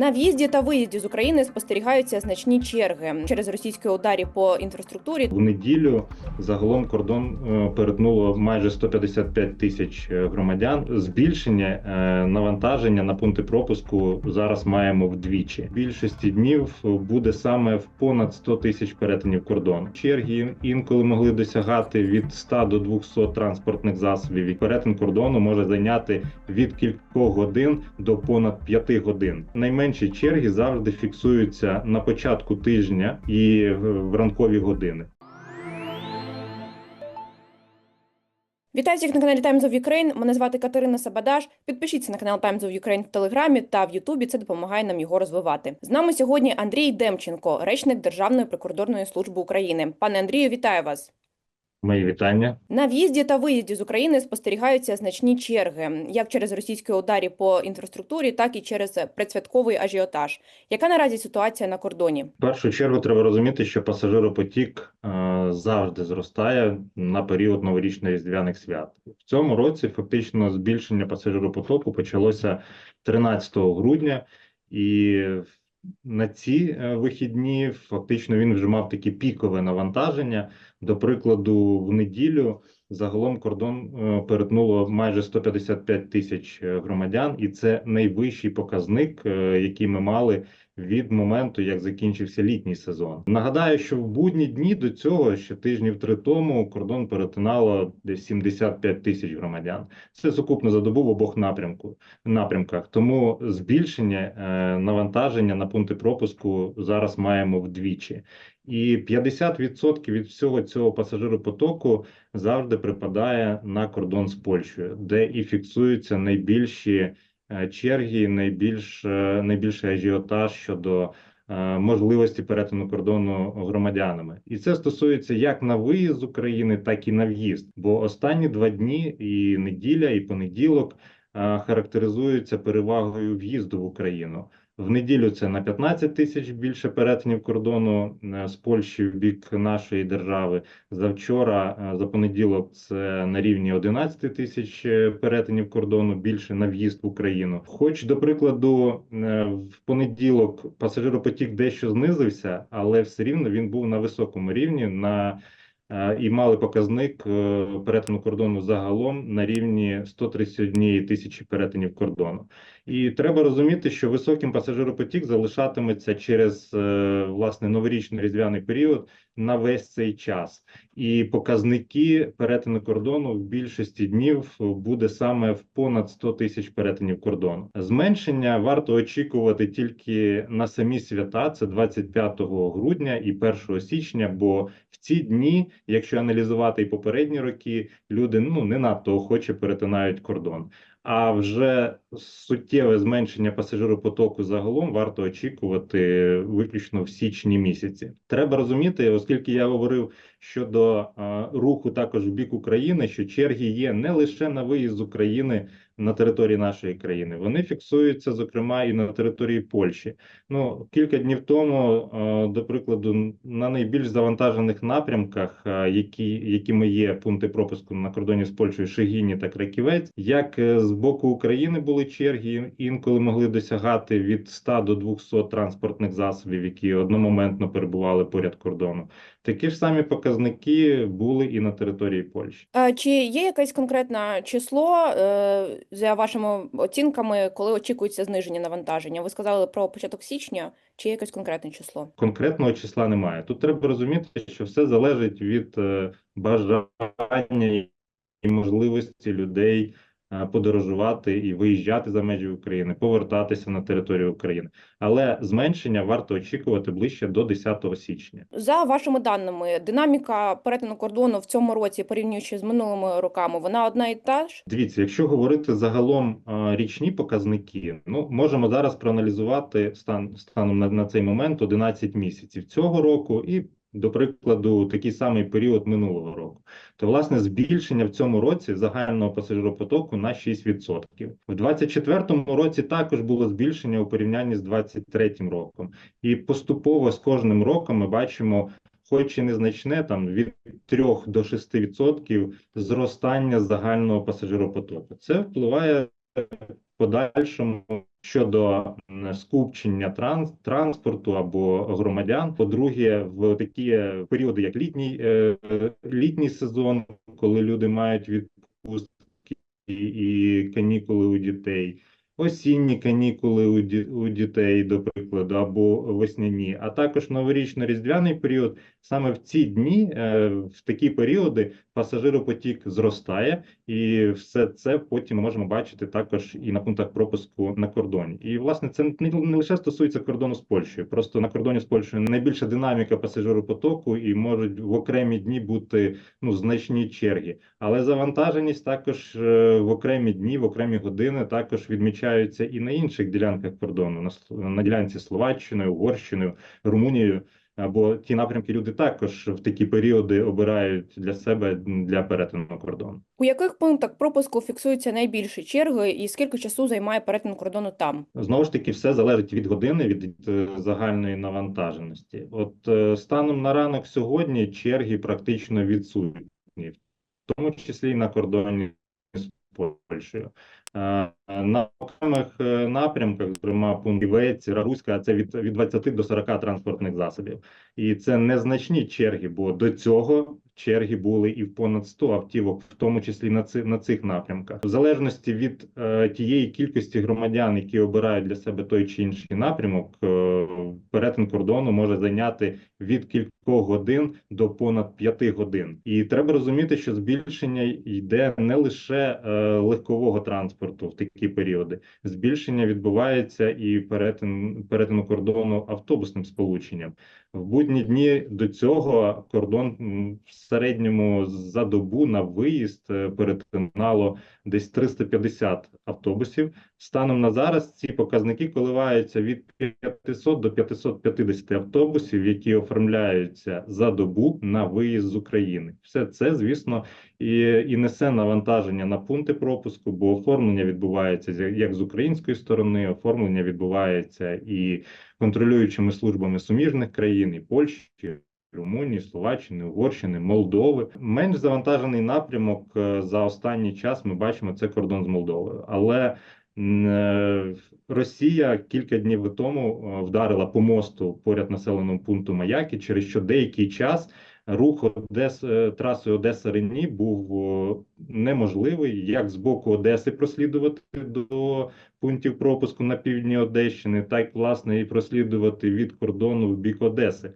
На в'їзді та виїзді з України спостерігаються значні черги через російські ударі по інфраструктурі. В неділю загалом кордон е, перетнуло майже 155 тисяч е, громадян. Збільшення е, навантаження на пункти пропуску зараз маємо вдвічі. Більшості днів буде саме в понад 100 тисяч перетинів кордону. Черги інколи могли досягати від 100 до 200 транспортних засобів. І перетин кордону може зайняти від кількох годин до понад 5 годин. Найменші черги завжди фіксуються на початку тижня і в ранкові години. Вітаю всіх на каналі Times of Ukraine. Мене звати Катерина Сабадаш. Підпишіться на канал Times of Ukraine в Телеграмі та в Ютубі. Це допомагає нам його розвивати. З нами сьогодні Андрій Демченко, речник Державної прикордонної служби України. Пане Андрію, вітаю вас. Мої вітання. На в'їзді та виїзді з України спостерігаються значні черги, як через російські ударі по інфраструктурі, так і через предсвятковий ажіотаж. Яка наразі ситуація на кордоні? В першу чергу треба розуміти, що пасажиропотік е, завжди зростає на період новорічно різдвяних свят. В цьому році фактично збільшення пасажиропотоку почалося 13 грудня, і на ці е, вихідні фактично він вже мав таке пікове навантаження. До прикладу, в неділю загалом кордон е, перетнуло майже 155 тисяч е, громадян, і це найвищий показник, е, який ми мали від моменту, як закінчився літній сезон. Нагадаю, що в будні дні до цього ще тижнів три тому кордон перетинало десь 75 тисяч громадян. Це сукупно за добу в обох напрямку напрямках. Тому збільшення навантаження на пункти пропуску зараз маємо вдвічі. І 50% від всього цього пасажиропотоку завжди припадає на кордон з Польщею, де і фіксуються найбільші е, черги, найбільш е, найбільший ажіотаж щодо е, можливості перетину кордону громадянами, і це стосується як на виїзд з України, так і на в'їзд. Бо останні два дні, і неділя, і понеділок характеризуються перевагою в'їзду в Україну. В неділю це на 15 тисяч більше перетинів кордону е, з Польщі в бік нашої держави. Завчора, е, за понеділок, це на рівні 11 тисяч е, перетинів кордону більше на в'їзд в Україну. Хоч, до прикладу, в понеділок пасажиропотік дещо знизився, але все рівно він був на високому рівні. на і мали показник перетину кордону загалом на рівні 131 тисячі перетинів кордону. І треба розуміти, що високим пасажиропотік залишатиметься через е, власне новорічний різдвяний період на весь цей час, і показники перетину кордону в більшості днів буде саме в понад 100 тисяч перетинів кордону. Зменшення варто очікувати тільки на самі свята, це 25 грудня і 1 січня. Бо в ці дні, якщо аналізувати і попередні роки, люди ну не надто охоче перетинають кордон. А вже суттєве зменшення пасажиропотоку загалом варто очікувати виключно в січні місяці. Треба розуміти, оскільки я говорив щодо руху також в бік України, що черги є не лише на виїзд з України на території нашої країни, вони фіксуються зокрема і на території Польщі. Ну кілька днів тому, до прикладу, на найбільш завантажених напрямках, які якими є пункти пропуску на кордоні з Польщею, Шегіні та Краківець, як е, з боку України були черги, інколи могли досягати від 100 до 200 транспортних засобів, які одномоментно перебували поряд кордону. Такі ж самі показники були і на території Польщі. Е, Чи є якесь конкретне число е, за вашими оцінками, коли очікується зниження навантаження? Ви сказали про початок січня, чи є якесь конкретне число? конкретного числа немає. Тут треба розуміти, що все залежить від е, бажання і можливості людей подорожувати і виїжджати за межі України, повертатися на територію України. Але зменшення варто очікувати ближче до 10 січня. За вашими даними, динаміка перетину кордону в цьому році, порівнюючи з минулими роками, вона одна і та ж? Дивіться, якщо говорити загалом е, річні показники, ну можемо зараз проаналізувати стан станом на, на цей момент 11 місяців цього року і. До прикладу, такий самий період минулого року, то власне збільшення в цьому році загального пасажиропотоку на 6%. В 2024 році також було збільшення у порівнянні з 2023 роком, і поступово з кожним роком ми бачимо, хоч і незначне, там від 3 до 6% зростання загального пасажиропотоку. Це впливає в подальшому щодо скупчення транс, транспорту або громадян. По-друге, в такі періоди, як літній, е, літній сезон, коли люди мають відпустки і канікули у дітей. Осінні канікули у, ді, у дітей, до прикладу, або весняні, а також новорічно-різдвяний період. Саме в ці дні, е, в такі періоди, пасажиропотік зростає, і все це потім можемо бачити також і на пунктах пропуску на кордоні. І власне це не, лише стосується кордону з Польщею. Просто на кордоні з Польщею найбільша динаміка пасажиропотоку, і можуть в окремі дні бути ну значні черги. Але завантаженість також е, в окремі дні, в окремі години також відмічаються і на інших ділянках кордону, на, на ділянці Словаччиною, Угорщиною, Румунією. Або ті напрямки люди також в такі періоди обирають для себе для перетину кордону. У яких пунктах пропуску фіксуються найбільші черги, і скільки часу займає перетин кордону там? Знову ж таки, все залежить від години, від е, загальної навантаженості. От е, станом на ранок сьогодні черги практично відсутні, в тому числі і на кордоні з Польщею. Е, На окремих е, напрямках, зокрема пункт Івець, Раруська, це від, від 20 до 40 транспортних засобів. І це незначні черги, бо до цього черги були і в понад 100 автівок, в тому числі на, ци, на цих напрямках. В залежності від е, тієї кількості громадян, які обирають для себе той чи інший напрямок, е, перетин кордону може зайняти від кількох годин до понад п'яти годин. І треба розуміти, що збільшення йде не лише е, легкового транспорту в такі періоди. Збільшення відбувається і перетин перетину кордону автобусним сполученням. В будні дні до цього кордон в середньому за добу на виїзд е, перетинало десь 350 автобусів. Станом на зараз ці показники коливаються від 500 до 550 автобусів, які оформляються за добу на виїзд з України. Все це, звісно, і, і несе навантаження на пункти пропуску, бо оформлення відбувається як з української сторони, оформлення відбувається і контролюючими службами суміжних країн, і Польщі. Румунії, Словаччини, Угорщини, Молдови менш завантажений напрямок е, за останній час. Ми бачимо це кордон з Молдовою, але е, Росія кілька днів тому е, вдарила по мосту поряд населеному пункту Маяки, через що деякий час рух Одес трасою Одеса Рені був неможливий, як з боку Одеси прослідувати до пунктів пропуску на півдні Одещини, так власне і прослідувати від кордону в бік Одеси.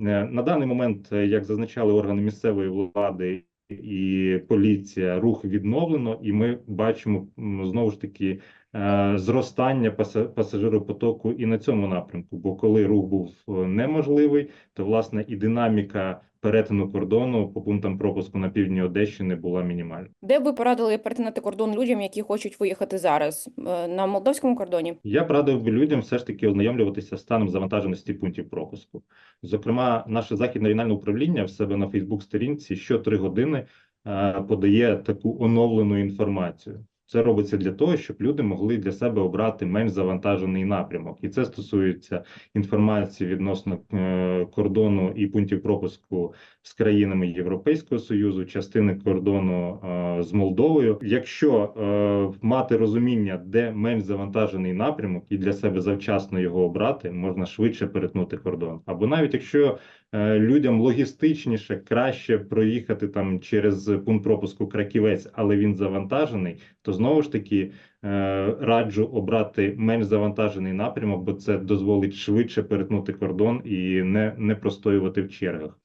Е, На даний момент, е, як зазначали органи місцевої влади і поліція, рух відновлено, і ми бачимо знову ж таки е, зростання паса- пасажиропотоку і на цьому напрямку. Бо коли рух був неможливий, то власне і динаміка перетину кордону по пунктам пропуску на півдні Одещини була мінімальна. Де б ви порадили перетинати кордон людям, які хочуть виїхати зараз? Е, На молдовському кордоні? Я б радив би людям все ж таки ознайомлюватися з станом завантаженості пунктів пропуску. Зокрема, наше західне регіональне управління в себе на Фейсбук-сторінці щотри години е, подає таку оновлену інформацію. Це робиться для того, щоб люди могли для себе обрати менш завантажений напрямок, і це стосується інформації відносно е, кордону і пунктів пропуску з країнами Європейського союзу, частини кордону е, з Молдовою. Якщо е, мати розуміння, де менш завантажений напрямок, і для себе завчасно його обрати, можна швидше перетнути кордон. Або навіть якщо людям логістичніше краще проїхати там через пункт пропуску Краківець, але він завантажений, то знову ж таки е, раджу обрати менш завантажений напрямок, бо це дозволить швидше перетнути кордон і не, не простоювати в чергах.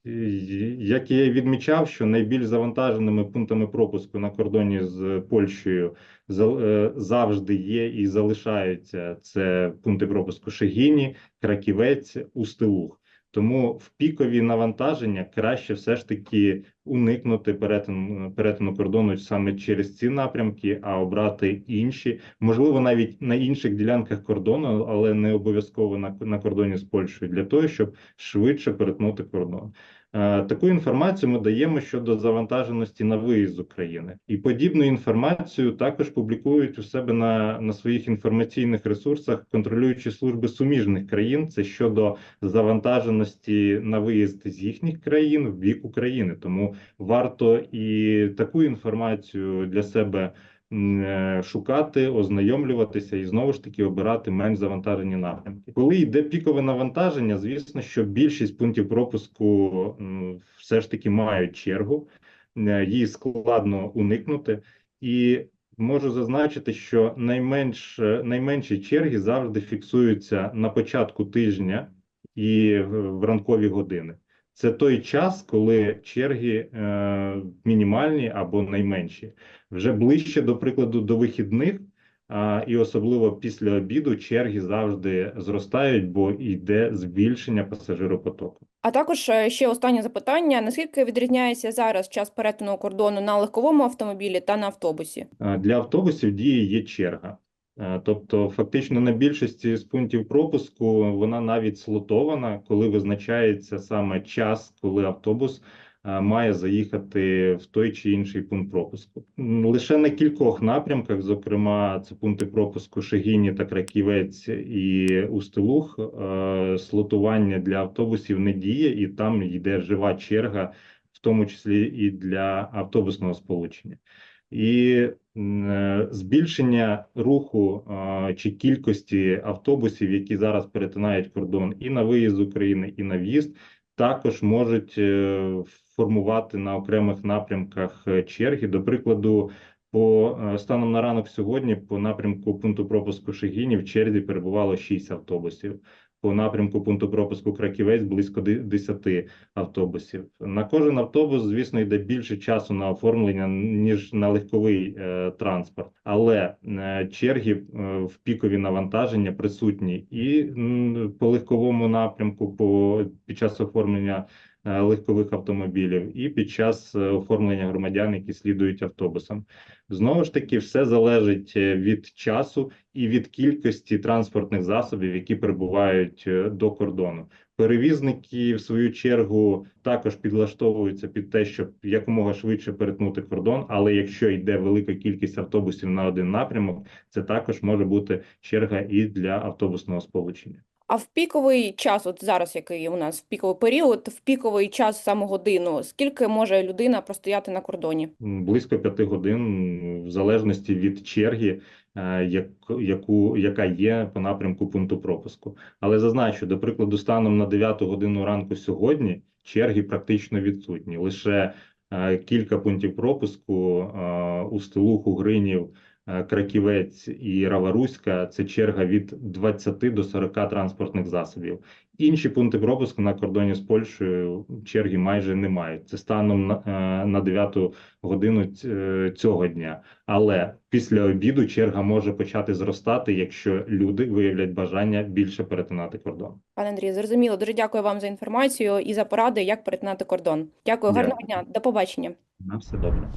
Як я відмічав, що найбільш завантаженими пунктами пропуску на кордоні з Польщею е, завжди є і залишаються це пункти пропуску Шегіні, Краківець, Устилуг. Тому в пікові навантаження краще все ж таки уникнути перетину, перетину кордону саме через ці напрямки, а обрати інші, можливо, навіть на інших ділянках кордону, але не обов'язково на, на кордоні з Польщею, для того, щоб швидше перетнути кордон. Е, Таку інформацію ми даємо щодо завантаженості на виїзд з України, і подібну інформацію також публікують у себе на, на своїх інформаційних ресурсах контролюючі служби суміжних країн. Це щодо завантаженості на виїзд з їхніх країн в бік України. Тому варто і таку інформацію для себе шукати, ознайомлюватися і знову ж таки обирати менш завантажені напрямки. Коли йде пікове навантаження, звісно, що більшість пунктів пропуску все ж таки мають чергу, е, її складно уникнути, і можу зазначити, що найменш найменші черги завжди фіксуються на початку тижня і в ранкові години. Це той час, коли черги е, мінімальні або найменші. Вже ближче, до прикладу, до вихідних, а, і особливо після обіду, черги завжди зростають, бо йде збільшення пасажиропотоку. А також е, ще останнє запитання: наскільки відрізняється зараз час перетину кордону на легковому автомобілі та на автобусі? Е, Для автобусів діє є черга. Е, Тобто, фактично на більшості з пунктів пропуску вона навіть слотована, коли визначається саме час, коли автобус е, має заїхати в той чи інший пункт пропуску. Лише на кількох напрямках, зокрема, це пункти пропуску Шегіні та Краківець і Устилух, е, слотування для автобусів не діє, і там йде жива черга, в тому числі і для автобусного сполучення. І е, збільшення руху чи кількості автобусів, які зараз перетинають кордон і на виїзд з України, і на в'їзд, також можуть е, формувати на окремих напрямках е, черги. До прикладу, по станом на ранок сьогодні, по напрямку пункту пропуску Шегіні в черзі перебувало 6 автобусів. По напрямку пункту пропуску Краківець близько ди- 10 автобусів. На кожен автобус, звісно, йде більше часу на оформлення, ніж на легковий е, транспорт, але е, черги е, в пікові навантаження присутні і м, по легковому напрямку, по під час оформлення легкових автомобілів, і під час е, оформлення громадян, які слідують автобусам. Знову ж таки, все залежить е, від часу і від кількості транспортних засобів, які прибувають е, до кордону. Перевізники, в свою чергу, також підлаштовуються під те, щоб якомога швидше перетнути кордон. Але якщо йде велика кількість автобусів на один напрямок, це також може бути черга і для автобусного сполучення. А в піковий час, от зараз який у нас в піковий період, в піковий час саме годину, скільки може людина простояти на кордоні? Близько п'яти годин, в залежності від черги, е, як, яку, яка є по напрямку пункту пропуску. Але зазначу, до прикладу, станом на 9 годину ранку сьогодні черги практично відсутні. Лише е, кілька пунктів пропуску е, у Стилуху, Гринів, Краківець і Раваруська – це черга від 20 до 40 транспортних засобів. Інші пункти пропуску на кордоні з Польщею черги майже не мають. Це станом на, е, 9 годину е, цього дня. Але після обіду черга може почати зростати, якщо люди виявлять бажання більше перетинати кордон. Пане Андрію, зрозуміло. Дуже дякую вам за інформацію і за поради, як перетинати кордон. Дякую, гарного Дякую. дня, до побачення. На все добре.